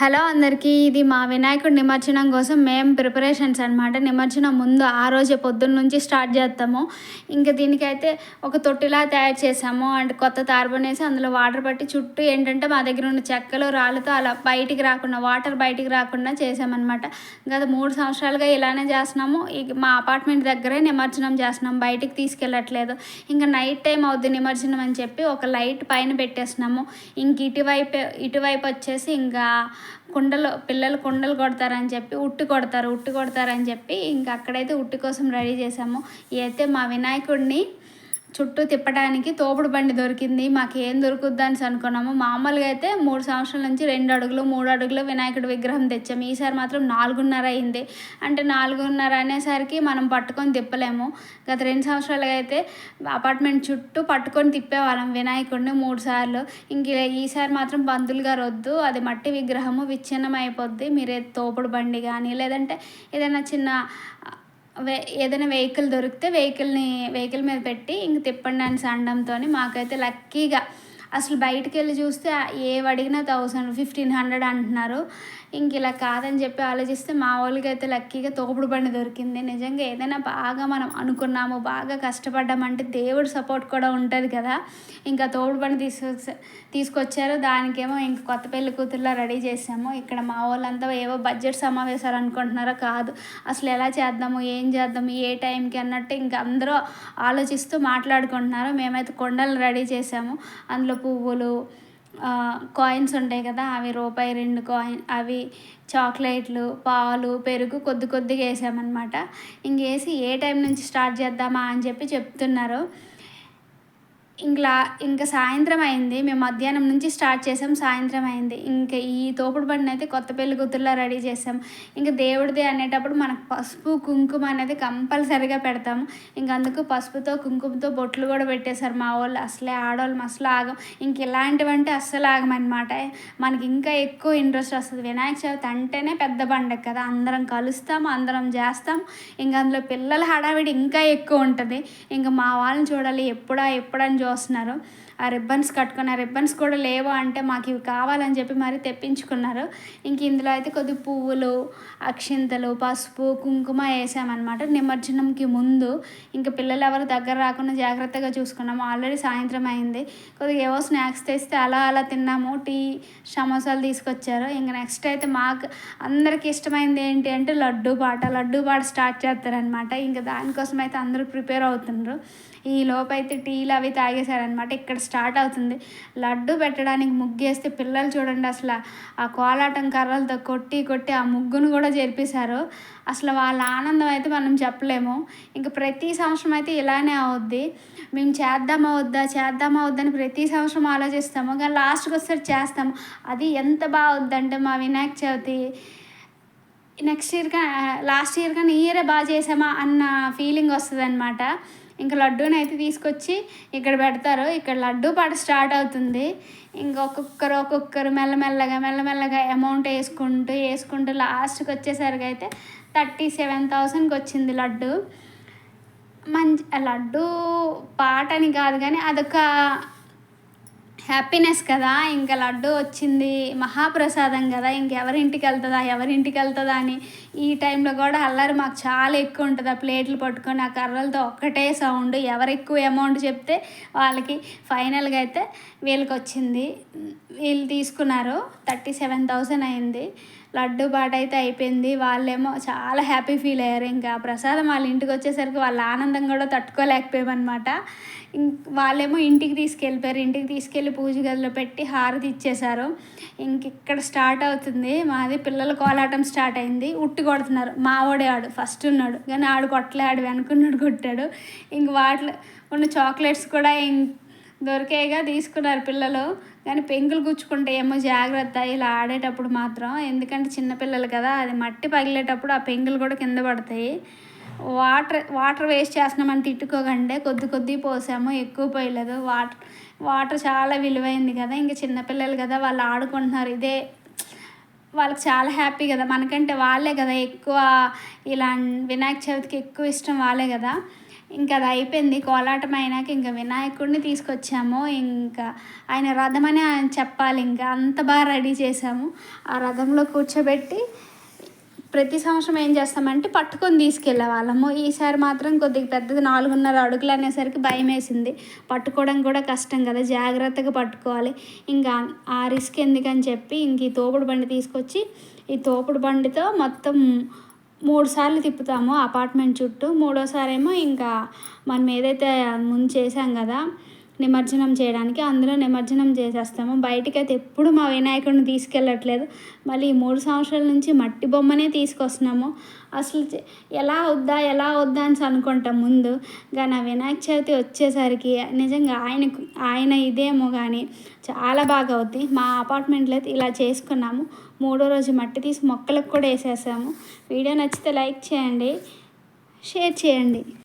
Hello అందరికీ ఇది మా వినాయకుడి నిమజ్జనం కోసం మేము ప్రిపరేషన్స్ అనమాట నిమజ్జనం ముందు ఆ రోజే పొద్దున్న నుంచి స్టార్ట్ చేస్తాము ఇంకా దీనికైతే ఒక తొట్టిలా తయారు చేసాము. అండ్ కొత్త తార్బనేసి అందులో వాటర్ పట్టి చుట్టూ ఏంటంటే మా దగ్గర ఉన్న చెక్కలు రాళ్ళతో అలా బయటికి రాకుండా వాటర్ బయటికి రాకుండా చేసామన్నమాట. గత మూడు సంవత్సరాలుగా ఇలానే చేస్తున్నాము. ఇక మా అపార్ట్మెంట్ దగ్గరే నిమజ్జనం చేస్తున్నాం. బయటికి తీసుకెళ్ళట్లేదు. ఇంకా నైట్ టైం అవుద్ది నిమజ్జనం అని చెప్పి ఒక లైట్ పైన పెట్టేస్తున్నాము. ఇంక ఇటువైపు ఇటువైపు వచ్చేసి ఇంకా కుండలు పిల్లలు కుండలు కొడతారని చెప్పి ఉట్టి కొడతారు ఉట్టి కొడతారని చెప్పి ఇంకా అక్కడైతే ఉట్టి కోసం రెడీ చేసాము అయితే మా వినాయకుడిని చుట్టూ తిప్పడానికి తోపుడు బండి దొరికింది. మాకు ఏం దొరుకుద్ది అని అనుకున్నాము. మామూలుగా అయితే మూడు సంవత్సరాల నుంచి రెండు అడుగులు మూడు అడుగులు వినాయకుడి విగ్రహం తెచ్చాము. ఈసారి మాత్రం నాలుగున్నర అయింది. అంటే నాలుగున్నర అనేసరికి మనం పట్టుకొని తిప్పలేము. గత రెండు సంవత్సరాలుగా అయితే అపార్ట్మెంట్ చుట్టూ పట్టుకొని తిప్పేవాళ్ళం వినాయకుడిని మూడు సార్లు. ఇంక ఈసారి మాత్రం బంధువులు గారు వద్దు అది మట్టి విగ్రహము విచ్ఛిన్నం అయిపోద్ది మీరే తోపుడు బండి కానీ లేదంటే ఏదైనా చిన్న ఏదైనా వెహికల్ దొరికితే వెహికల్ని వెహికల్ మీద పెట్టి ఇంక తిప్పండి అని అనడంతో మాకైతే లక్కీగా అసలు బయటికి వెళ్ళి చూస్తే ఏ అడిగినా థౌసండ్ ఫిఫ్టీన్ హండ్రెడ్ అంటున్నారు. ఇంక ఇలా కాదని చెప్పి ఆలోచిస్తే మా వాళ్ళకి అయితే లక్కీగా తోపుడు బండి దొరికింది. నిజంగా ఏదైనా బాగా మనం అనుకున్నాము బాగా కష్టపడ్డామంటే దేవుడు సపోర్ట్ కూడా ఉంటుంది కదా. ఇంకా తోపుడు బండి తీసుకొచ్చా తీసుకొచ్చారు. దానికేమో ఇంక కొత్త పెళ్ళి కూతుర్లా రెడీ చేసాము. ఇక్కడ మా వాళ్ళంతా ఏవో బడ్జెట్ సమావేశాలు అనుకుంటున్నారో కాదు. అసలు ఎలా చేద్దాము ఏం చేద్దాము ఏ టైంకి అన్నట్టు ఇంకా అందరూ ఆలోచిస్తూ మాట్లాడుకుంటున్నారు. మేమైతే కొండలు రెడీ చేసాము. అందులో పువ్వులు కాయిన్స్ ఉంటాయి కదా అవి రూపాయి రెండు కాయిన్ అవి చాక్లెట్లు పాలు పెరుగు కొద్ది కొద్దిగా వేసామన్నమాట. ఇంకేసి ఏ టైం నుంచి స్టార్ట్ చేద్దామా అని చెప్పి చెప్తున్నారు. ఇంకా ఇంకా సాయంత్రం అయింది. మేము మధ్యాహ్నం నుంచి స్టార్ట్ చేసాం సాయంత్రం అయింది. ఇంకా ఈ తోపుడు బండిని అయితే కొత్త పెళ్ళి కూతుర్లా రెడీ చేసాం. ఇంకా దేవుడిది అనేటప్పుడు మనకు పసుపు కుంకుమ అనేది కంపల్సరిగా పెడతాము. ఇంకా అందుకు పసుపుతో కుంకుమతో బొట్లు కూడా పెట్టేశారు మా వాళ్ళు. అసలే ఆడవాళ్ళు అసలు ఆగం. ఇంక ఇలాంటివంటే అస్సలు ఆగమన్నమాట. మనకి ఇంకా ఎక్కువ ఇంట్రెస్ట్ వస్తుంది. వినాయక చవితి అంటేనే పెద్ద పండగ కదా. అందరం కలుస్తాం అందరం చేస్తాం ఇంకా అందులో పిల్లల హడావిడి ఇంకా ఎక్కువ ఉంటుంది. ఇంకా మా వాళ్ళని చూడాలి ఎప్పుడా ఎప్పుడని వస్తున్నారు. ఆ రిబ్బన్స్ కట్టుకున్న రిబ్బన్స్ కూడా లేవు అంటే మాకు ఇవి కావాలని చెప్పి మరీ తెప్పించుకున్నారు. ఇంక ఇందులో అయితే కొద్ది పువ్వులు అక్షింతలు పసుపు కుంకుమ వేసామన్నమాట. నిమజ్జనంకి ముందు ఇంకా పిల్లలు ఎవరు దగ్గర రాకుండా జాగ్రత్తగా చూసుకున్నాము. ఆల్రెడీ సాయంత్రం అయింది. కొద్దిగా ఏవో స్నాక్స్ తెస్తే అలా అలా తిన్నాము. టీ సమోసాలు తీసుకొచ్చారు. ఇంకా నెక్స్ట్ అయితే మాకు అందరికి ఇష్టమైంది ఏంటి అంటే లడ్డూ పాట. లడ్డూ పాట స్టార్ట్ చేస్తారనమాట ఇంకా దానికోసం అయితే అందరూ ప్రిపేర్ అవుతున్నారు ఈ లోపైతే టీలు అవి తాగి లాగేశారనమాట ఇక్కడ స్టార్ట్ అవుతుంది. లడ్డు పెట్టడానికి ముగ్గేస్తే పిల్లలు చూడండి అసలు. ఆ కోలాటం కర్రలతో కొట్టి కొట్టి ఆ ముగ్గును కూడా జరిపేశారు. అసలు వాళ్ళ ఆనందం అయితే మనం చెప్పలేము. ఇంకా ప్రతి సంవత్సరం అయితే ఇలానే అవుద్ది. మేము చేద్దామా వద్దా చేద్దామా వద్దని ప్రతి సంవత్సరం ఆలోచిస్తాము. కానీ లాస్ట్కి ఒకసారి చేస్తాము. అది ఎంత బాగుద్దంటే మా వినాయక చవితి నెక్స్ట్ ఇయర్ కానీ లాస్ట్ ఇయర్ కానీ ఇయరే బాగా చేసామా అన్న ఫీలింగ్ వస్తుంది అనమాట ఇంకా లడ్డూని అయితే తీసుకొచ్చి ఇక్కడ పెడతారు. ఇక్కడ లడ్డూ పాట స్టార్ట్ అవుతుంది. ఇంకా ఒక్కొక్కరు ఒక్కొక్కరు మెల్లమెల్లగా మెల్లమెల్లగా అమౌంట్ వేసుకుంటూ వేసుకుంటూ లాస్ట్కి వచ్చేసరికి అయితే థర్టీ సెవెన్ థౌసండ్కి వచ్చింది లడ్డు. మంచి లడ్డు పాట అని కాదు కానీ అదొక హ్యాపీనెస్ కదా ఇంకా లడ్డు వచ్చింది మహాప్రసాదం కదా ఇంకెవరింటికి వెళ్తుందా ఎవరింటికి వెళ్తుందా అని ఈ టైంలో కూడా అల్లరి మాకు చాలా ఎక్కువ ఉంటుంది. ఆ ప్లేట్లు పట్టుకొని ఆ కర్రలతో ఒక్కటే సౌండ్ ఎవరు ఎక్కువ అమౌంట్ చెప్తే వాళ్ళకి ఫైనల్గా అయితే వీళ్ళకి వచ్చింది. వీళ్ళు తీసుకున్నారు థర్టీ సెవెన్ థౌసండ్ అయింది. లడ్డు బాట అయితే అయిపోయింది. వాళ్ళేమో చాలా హ్యాపీ ఫీల్ అయ్యారు. ఇంకా ప్రసాదం వాళ్ళ ఇంటికి వచ్చేసరికి వాళ్ళ ఆనందం కూడా తట్టుకోలేకపోయామన్నమాట. వాళ్ళేమో ఇంటికి తీసుకెళ్ళిపోయారు. ఇంటికి తీసుకెళ్ళి పూజ గదిలో పెట్టి హారతి ఇచ్చేశారు. ఇంక ఇక్కడ స్టార్ట్ అవుతుంది. మాది పిల్లల కోలాటం స్టార్ట్ అయింది. ఉట్టి కొడుతున్నారు. మావోడే ఆడు. ఫస్ట్ ఉన్నాడు. కానీ ఆడు కొట్టలే. ఆడు వెనుకున్నాడు కొట్టాడు. ఇంక వాటిలో ఉన్న చాక్లెట్స్ కూడా దొరికేగా తీసుకున్నారు పిల్లలు. కానీ పెంకులు గుచ్చుకుంటే ఏమో జాగ్రత్త. ఇలా ఆడేటప్పుడు మాత్రం. ఎందుకంటే చిన్నపిల్లలు కదా అది మట్టి పగిలేటప్పుడు ఆ పెంకులు కూడా కింద పడతాయి. వాటర్ వాటర్ వేస్ట్ చేస్తున్నామని తిట్టుకోకండి కొద్ది కొద్ది పోసాము. ఎక్కువ పోయలేదు. వాటర్ వాటర్ చాలా విలువైంది కదా. ఇంకా చిన్నపిల్లలు కదా వాళ్ళు ఆడుకుంటున్నారు. ఇదే వాళ్ళకి చాలా హ్యాపీ కదా. మనకంటే వాళ్ళే కదా ఎక్కువ. ఇలా వినాయక చవితికి ఎక్కువ ఇష్టం వాళ్ళే కదా. ఇంకా అది అయిపోయింది. కోలాటం అయినాక ఇంకా వినాయకుడిని తీసుకొచ్చాము. ఇంకా ఆయన రథం అని ఆయన చెప్పాలి. ఇంకా అంత బాగా రెడీ చేసాము ఆ రథంలో కూర్చోబెట్టి ప్రతి సంవత్సరం ఏం చేస్తామంటే పట్టుకొని తీసుకెళ్ళే వాళ్ళము. ఈసారి మాత్రం కొద్దిగా పెద్దది నాలుగున్నర అడుగులు అనేసరికి భయం వేసింది. పట్టుకోవడం కూడా కష్టం కదా. జాగ్రత్తగా పట్టుకోవాలి. ఇంకా ఆ రిస్క్ ఎందుకని చెప్పి ఇంక ఈ తోపుడు బండి తీసుకొచ్చి ఈ తోపుడు బండితో మొత్తం మూడు సార్లు తిప్పుతాము అపార్ట్మెంట్ చుట్టూ. మూడోసారి ఏమో ఇంకా మనం ఏదైతే ముందు చేసాం కదా నిమజ్జనం చేయడానికి అందులో నిమజ్జనం చేసేస్తాము. బయటకైతే అయితే ఎప్పుడు మా వినాయకుడిని తీసుకెళ్ళట్లేదు. మళ్ళీ ఈ మూడు సంవత్సరాల నుంచి మట్టి బొమ్మనే తీసుకొస్తున్నాము. అసలు ఎలా వద్దా ఎలా వద్దా అని అనుకుంటాం ముందు. కానీ ఆ వినాయక చవితి వచ్చేసరికి నిజంగా ఆయనకు ఆయన ఇదేమో కానీ చాలా బాగా అవుద్ది. మా అపార్ట్మెంట్లో అయితే ఇలా చేసుకున్నాము. మూడో రోజు మట్టి తీసి మొక్కలకు కూడా వేసేసాము. వీడియో నచ్చితే లైక్ చేయండి షేర్ చేయండి.